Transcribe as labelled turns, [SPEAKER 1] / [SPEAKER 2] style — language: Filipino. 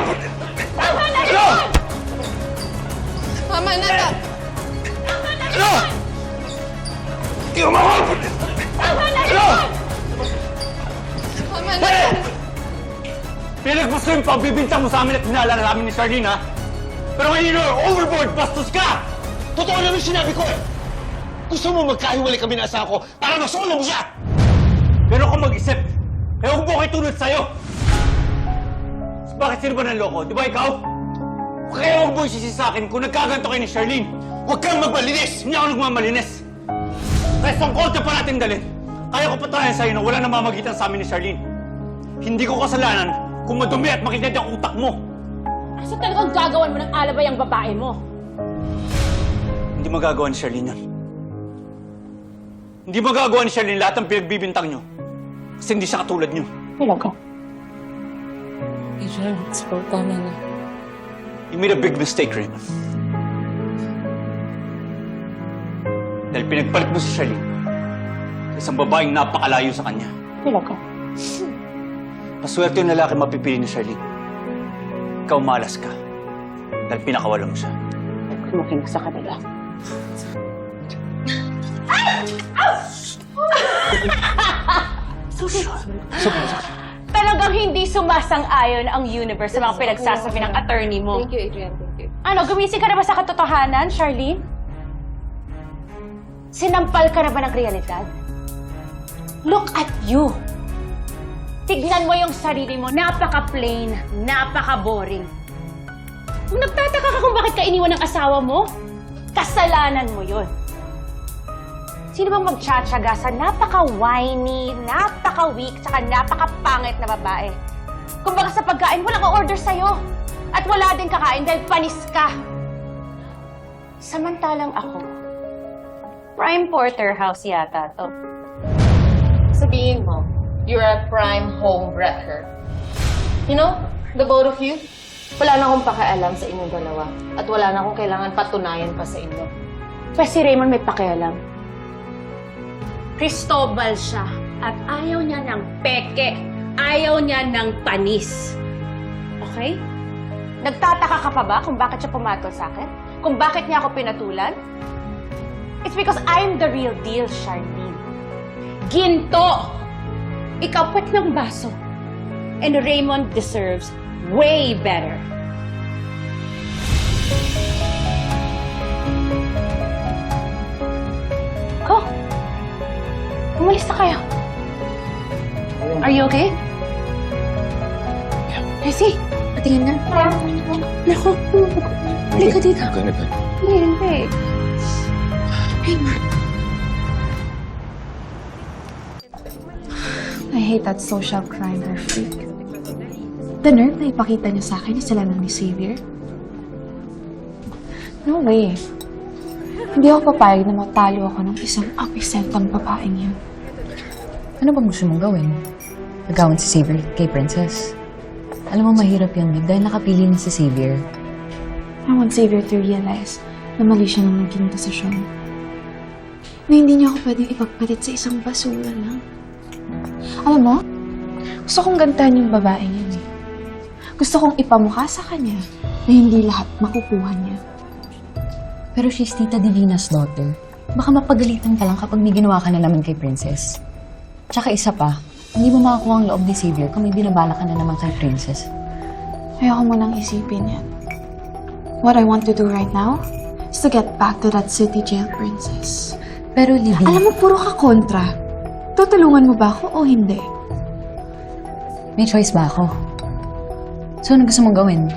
[SPEAKER 1] Ano?
[SPEAKER 2] Tama na to.
[SPEAKER 1] Ano? Hindi ko makakapag... Ano?
[SPEAKER 2] Tama na to.
[SPEAKER 1] Pinagmas ko yung pagbibintang mo sa amin at hinaalala namin ni Charlene, ha? Pero ngayon you're overboard, bastos ka!
[SPEAKER 3] Totoo naman sinabi ko eh! Gusto mo magkahiwalay kami na asawa ko para masolo mo siya!
[SPEAKER 1] Pero kung mag-isip, eh huwag mo kayo tulad sa'yo! Bakit sino ba nanloko? Di ba ikaw? Kaya huwag mo isisi sa akin kung nagkaganto kayo ni Charlene.
[SPEAKER 3] Huwag kang magmalinis!
[SPEAKER 1] Hindi ako nagmamalinis. Kaya sa kotse pa natin dalhin. Kaya ko patayan sa'yo na wala na mamagitan sa amin ni Charlene. Hindi ko kasalanan kung madumi at makitid ang utak mo.
[SPEAKER 4] Asa talagang gagawan mo ng alabay ang babae mo?
[SPEAKER 1] Hindi magagawa ni Charlene yan. Hindi magagawa ni Charlene lahat ng pinagbibintang nyo. Kasi hindi siya katulad nyo.
[SPEAKER 4] Talaga?
[SPEAKER 2] Adrian, Sport, tama na.
[SPEAKER 1] You made a big mistake, Raymond. Dahil pinagpalit mo si Charlene sa isang babaeng napakalayo sa kanya.
[SPEAKER 4] Talaga?
[SPEAKER 1] Paswerte yung lalaki mapipili ni Charlene. Ikaw malas ka. Dahil pinakawala mo siya.
[SPEAKER 4] Kumakinig sa kanila. Talagang hindi sumasang-ayon ang universe sa mga pinagsasabi ng attorney mo.
[SPEAKER 2] Thank you, Adrian. Thank you.
[SPEAKER 4] Ano, gumising ka na ba sa katotohanan, Charlene? Sinampal ka na ba ng realidad? Look at you! Tignan mo yung sarili mo, napaka-plain, napaka-boring. Nagtataka ka kung bakit ka iniwan ng asawa mo, kasalanan mo yun. Sino bang magtsatsaga sa napaka-whiny, napaka-weak, tsaka napaka-pangit na babae? Kung baka sa pagkain, wala ka order sa'yo. At wala din kakain dahil panis ka. Samantalang ako, prime porterhouse yata to.
[SPEAKER 2] Sabihin mo, you're a prime home wrecker. You know, the both of you, wala na akong pakialam sa inyong dalawa. At wala na akong kailangan patunayan pa sa inyo.
[SPEAKER 4] Pero si Raymond may pakialam. Cristobal siya at ayaw niya ng peke. Ayaw niya ng panis. Okay? Nagtataka ka pa ba kung bakit siya pumatol sa akin? Kung bakit niya ako pinatulan? It's because I'm the real deal, Charlene. Ginto! Ikaw puwet ng baso. And Raymond deserves way better. Umalis na kayo. Are you okay? Casey, patingin na. Naku, halika dito.
[SPEAKER 3] Ganun ba?
[SPEAKER 4] Hindi, hindi. Raymond.
[SPEAKER 5] I hate that social crime or freak. The nerve na ipakita niya sa akin na sila lang ni Xavier. No way. Hindi ako papayag na matalo ako ng isang apisentang babaeng yun.
[SPEAKER 6] Ano ba gusto mong gawin? Nagawan si Xavier kay Princess? Alam mo, mahirap yan, Vic, dahil nakapili na si Xavier.
[SPEAKER 5] I want Xavier to realize na mali siya nang naging desisyon. Na hindi niya ako pwedeng ipagpalit sa isang basura lang. Alam mo, gusto kong gantahan yung babaeng yun eh. Gusto kong ipamukha sa kanya na hindi lahat makukuha niya.
[SPEAKER 6] Pero she's Tita Divina's daughter. Baka mapagalitan ka lang kapag may ginawa ka na naman kay Princess. Tsaka isa pa, hindi mo makakuha ang loob ni Xavier kung may binabala ka na naman kay Princess.
[SPEAKER 5] Ayoko mo nang isipin yan. What I want to do right now is to get back to that city jail princess.
[SPEAKER 6] Pero Libby,
[SPEAKER 5] Alam mo, puro ka kontra. Tutulungan mo ba ako o hindi?
[SPEAKER 6] may choice ba ako? So, ano gusto mong gawin?